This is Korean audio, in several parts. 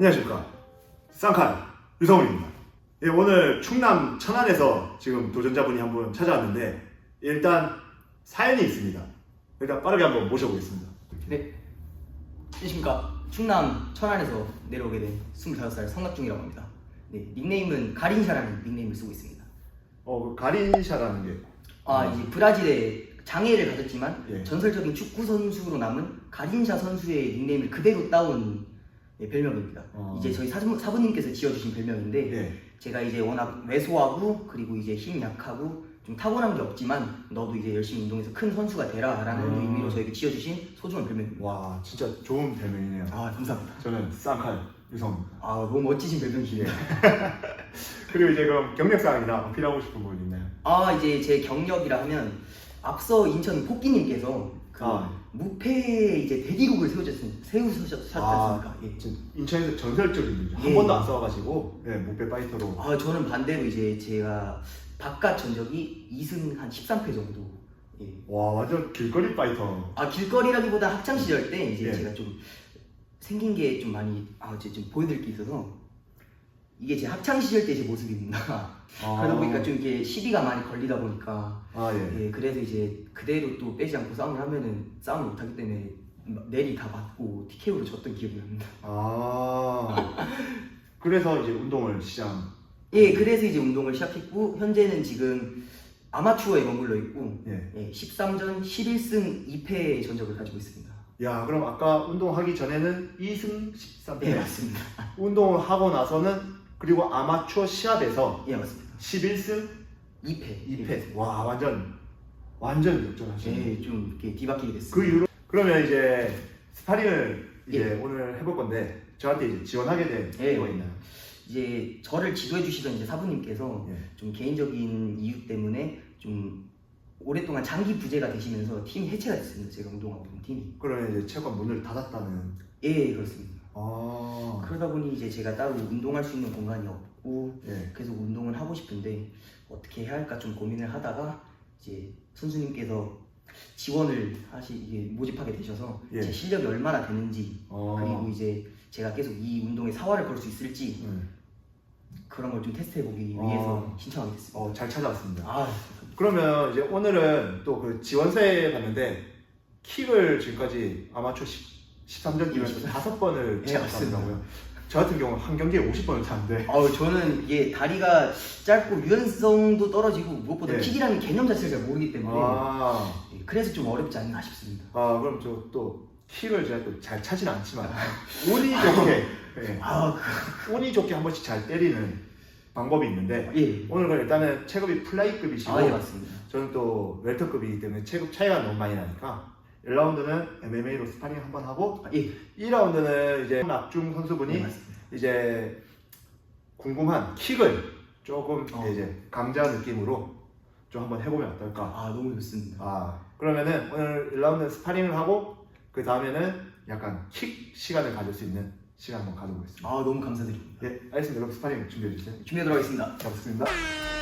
안녕하십니까 쌍칼 유성훈입니다 예, 오늘 충남 천안에서 지금 도전자분이 한 분 찾아왔는데 일단 사연이 있습니다 일단 빠르게 한번 모셔보겠습니다 네. 안녕하십니까. 충남 천안에서 내려오게 된 25살 성낙중이라고 합니다. 네, 닉네임은 가린샤라는 닉네임을 쓰고 있습니다. 어, 그 가린샤라는 게 아, 이제 브라질에 장애를 가졌지만 예. 전설적인 축구 선수로 남은 가린샤 선수의 닉네임을 그대로 따온 네, 별명입니다. 어. 이제 저희 사부, 사부님께서 지어주신 별명인데 예. 제가 이제 워낙 왜소하고 그리고 이제 힘 약하고 좀 타고난 게 없지만 너도 이제 열심히 운동해서 큰 선수가 되라라는 음. 의미로 저에게 지어주신 소중한 별명입니다. 와 진짜 좋은 별명이네요 아 감사합니다. 저는 쌍칼 유성입니다 아 너무 멋지신 별명이시네요. 그리고 이제 그럼 경력사항이나 어필하고 싶은 분 있나요? 아 이제 제 경력이라 하면 앞서 인천 포끼님께서 그 아. 무패 이제 대기록을 세우셨 세우셨지 않습니까? 예. 지금 인천에서 전설적인 분이죠 한 예. 번도 안 싸워가지고 예, 목배 파이터로 아 저는 반대로 이제 제가 바깥 전적이 2승 한 13패 정도. 예. 와 완전 길거리 파이터 아 길거리라기보다 학창 시절 때 이제 예. 제가 좀 생긴 게 좀 많이 아 이제 좀 보여드릴 게 있어서 이게 제 학창 시절 때 제 모습입니다. 그러다 보니까 좀 이게 시비가 많이 걸리다 보니까 아 예. 예, 그래서 이제 그대로 또 빼지 않고 싸움을 하면은 싸움을 못하기 때문에 막 내리 다 맞고 TKO로 졌던 기억이 납니다. 아 그래서 이제 운동을 시작 예, 그래서 이제 운동을 시작했고 현재는 지금 아마추어에 머물러 있고 예. 예, 13전 11승 2패의 전적을 가지고 있습니다. 야 그럼 아까 운동하기 전에는 2승 13패 예, 맞습니다. 운동을 하고 나서는 그리고 아마추어 시합에서 예, 맞습니다. 11승 2패. 2패 와 완전 완전 역전하시네 예, 좀 이렇게 뒤바뀌게 됐습니다. 그 이후로 그러면 이제 스파링을 이제 예. 오늘 해볼 건데 저한테 이제 지원하게 된 예. 이유가 있나요? 이제 저를 지도해 주시던 이제 사부님께서 예. 좀 개인적인 이유 때문에 좀 오랫동안 장기 부재가 되시면서 팀이 해체가 됐습니다. 제가 운동하고 있는 팀이. 그러면 이제 체육관 문을 닫았다는 예, 그렇습니다. 아 그러다 보니 이제 제가 따로 운동할 수 있는 공간이 없고 예. 계속 운동을 하고 싶은데 어떻게 해야 할까 좀 고민을 하다가 이제 선수님께서 지원을 하시 이게 모집하게 되셔서 예. 제 실력이 얼마나 되는지 어. 그리고 이제 제가 계속 이 운동에 사활을 걸 수 있을지 음. 그런 걸 좀 테스트해 보기 어. 위해서 신청하게 됐습니다. 어, 잘 찾아왔습니다. 아, 그러면 이제 오늘은 또 그 지원서에 봤는데 킥을 지금까지 아마추어 10, 13전 뛰면서 다섯 번을 예, 맞습니다. 채웠다고요. 저 같은 경우는 한 경기에 50번을 찼는데 아우 저는 이게 다리가 짧고 유연성도 떨어지고 무엇보다 예. 킥이라는 개념 자체를 잘 모르기 때문에 아, 예, 그래서 좀 어렵지 않나 싶습니다. 아 그럼 저 또 킥을 제가 또 잘 차진 않지만 운이 좋게 예, 아, 운이 좋게 한 번씩 잘 때리는 방법이 있는데 예. 오늘 그럼 일단은 체급이 플라이급이시고 아, 예, 맞습니다. 저는 또 웰터급이기 때문에 체급 차이가 너무 많이 나니까 1라운드는 MMA로 스파링 한 번 하고 아, 예. 2라운드는 이제 낙중 선수분이 네, 맞습니다. 이제 궁금한 킥을 조금 어. 이제 강자 느낌으로 좀 한번 해보면 어떨까? 아, 너무 좋습니다. 아 그러면은 오늘 1라운드 스파링을 하고 그 다음에는 약간 킥 시간을 가질 수 있는 시간 한번 가져보겠습니다. 아, 너무 감사드립니다. 예, 알겠습니다. 여러분 스파링 준비해 주세요. 준비하도록 하겠습니다. 잘 부탁드립니다.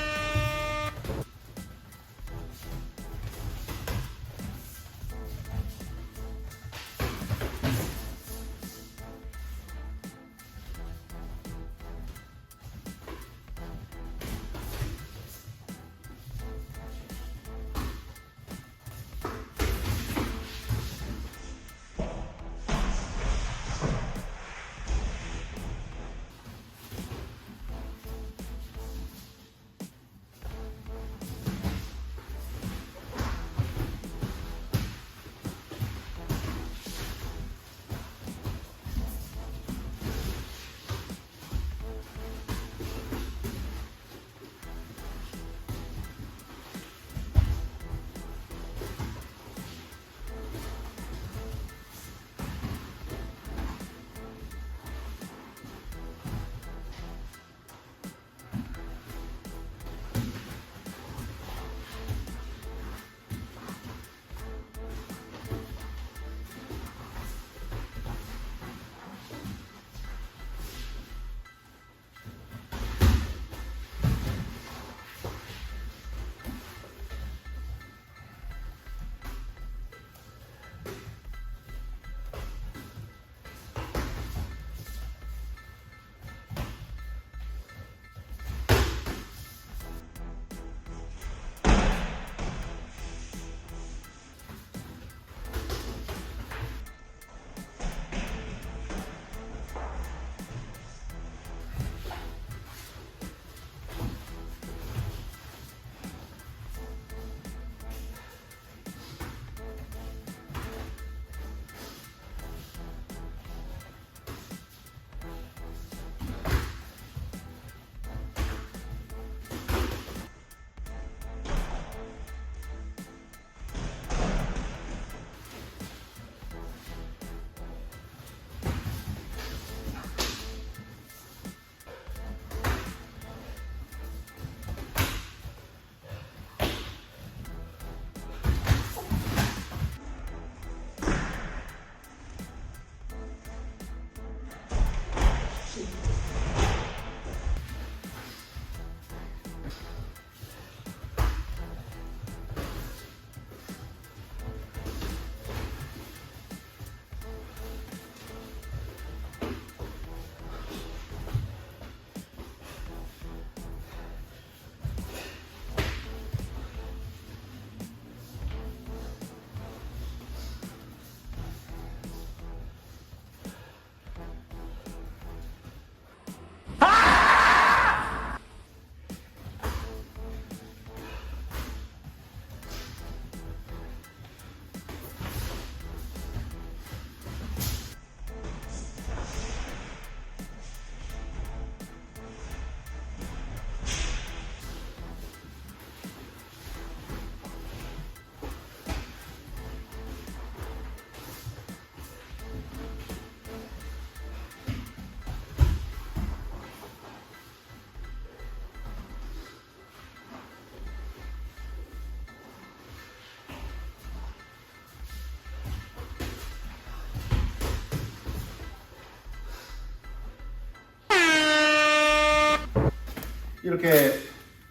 이렇게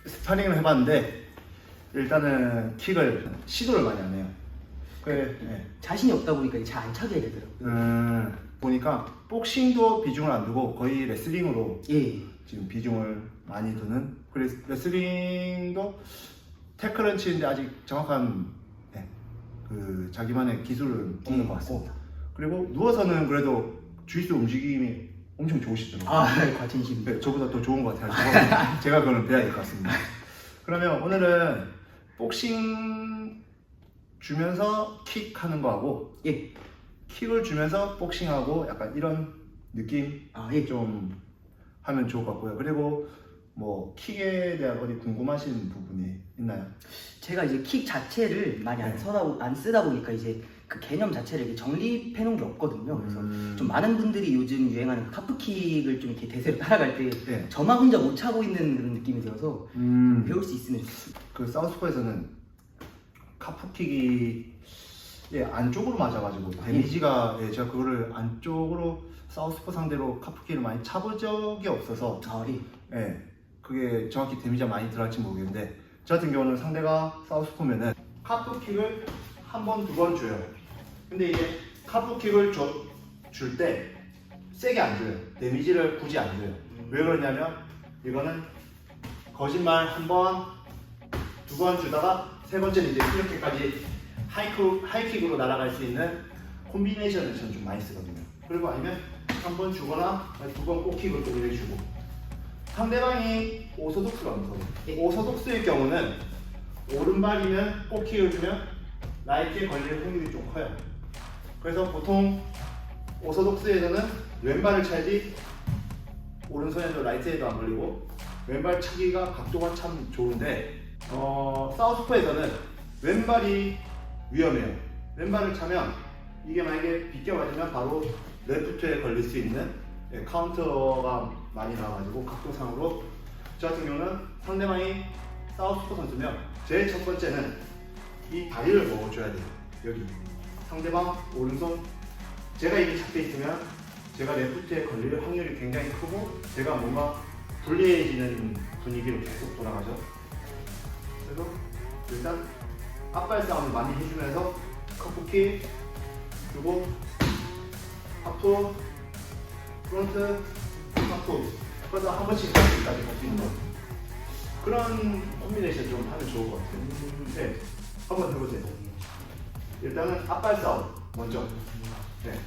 스파링을 해봤는데 일단은 킥을 시도를 많이 안 해요. 그래, 네. 자신이 없다 보니까 잘 안 차게 되더라고요. 음, 보니까 복싱도 비중을 안 두고 거의 레슬링으로 예. 지금 비중을 많이 두는 그래서 레슬링도 태클은 치는데 아직 정확한 네, 그 자기만의 기술은 없는 예, 것 같고 맞습니다. 그리고 누워서는 그래도 주짓수 움직임이 엄청 좋으시더라고요. 아, 과천심. 네, 저보다 더 좋은 것 같아요. 제가 그거는 배워야 될 것 같습니다. 그러면 오늘은 복싱 주면서 킥 하는 거 하고 예. 킥을 주면서 복싱하고 약간 이런 느낌 아, 예. 좀 하면 좋을 것 같고요. 그리고 뭐 킥에 대한 어디 궁금하신 부분이 있나요? 제가 이제 킥 자체를 많이 안 네. 써다 안 쓰다 보니까 이제 그 개념 자체를 이렇게 정립해 놓은 게 없거든요. 그래서 음, 좀 많은 분들이 요즘 유행하는 그 카프킥을 좀 이렇게 대세로 따라갈 때 네. 저만 혼자 못 차고 있는 그런 느낌이 들어서 음, 배울 수 있으면 좋겠습니다. 그 사우스포에서는 카프킥이 예, 안쪽으로 맞아가지고 데미지가 예, 제가 그거를 안쪽으로 사우스포 상대로 카프킥을 많이 차본 적이 없어서 아, 예. 예, 그게 정확히 데미지가 많이 들어갈지 모르겠는데 저 같은 경우는 상대가 사우스포면은 카프킥을 한 번, 두 번 줘요. 근데 이게 카프킥을 줄 때 세게 안 줘요. 데미지를 굳이 안 줘요. 왜 그러냐면 이거는 거짓말 한 번, 두 번 주다가 세 번째는 이제 이렇게까지 하이크, 하이킥으로 날아갈 수 있는 콤비네이션을 저는 좀 많이 쓰거든요. 그리고 아니면 한 번 주거나 두 번 꼭킥을 또 이렇게 주고 상대방이 오소독스가 없거든요. 오소독스의 경우는 오른발이면 꼭킥을 주면 라이트에 걸릴 확률이 좀 커요. 그래서 보통 오소독스에서는 왼발을 차야지 오른손에도 라이트에도 안 걸리고 왼발 차기가 각도가 참 좋은데 어, 사우스포에서는 왼발이 위험해요. 왼발을 차면 이게 만약에 비껴 맞으면 바로 레프트에 걸릴 수 있는 예, 카운터가 많이 나와가지고 각도상으로 저 같은 경우는 상대방이 사우스포 선수면 제일 첫 번째는 이 다리를 먹어줘야 돼요. 여기 상대방 오른손 제가 이미 잡혀 있으면 제가 레프트에 걸릴 확률이 굉장히 크고 제가 뭔가 불리해지는 분위기로 계속 돌아가죠. 그래서 일단 앞발 싸움을 많이 해주면서 커프킥 그리고 하프 프론트 하프 그래서 한 번씩 까지 갈 수 있는 거 그런 콤비네이션 좀 하면 좋을 것 같아요. 네, 한번 해보세요. 일단은 앞발 싸움 먼저. 네.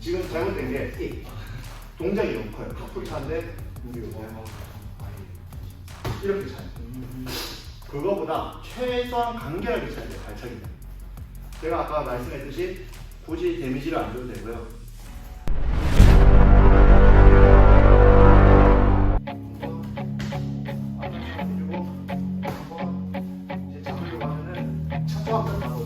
지금 잘못된 게 이 동작이 너무 커요. 커플 차인데 이렇게 차요. 그거보다 최소한 간결하게 차야 돼요. 발차기. 제가 아까 말씀했듯이 굳이 데미지를 안 줘도 되고요. 好好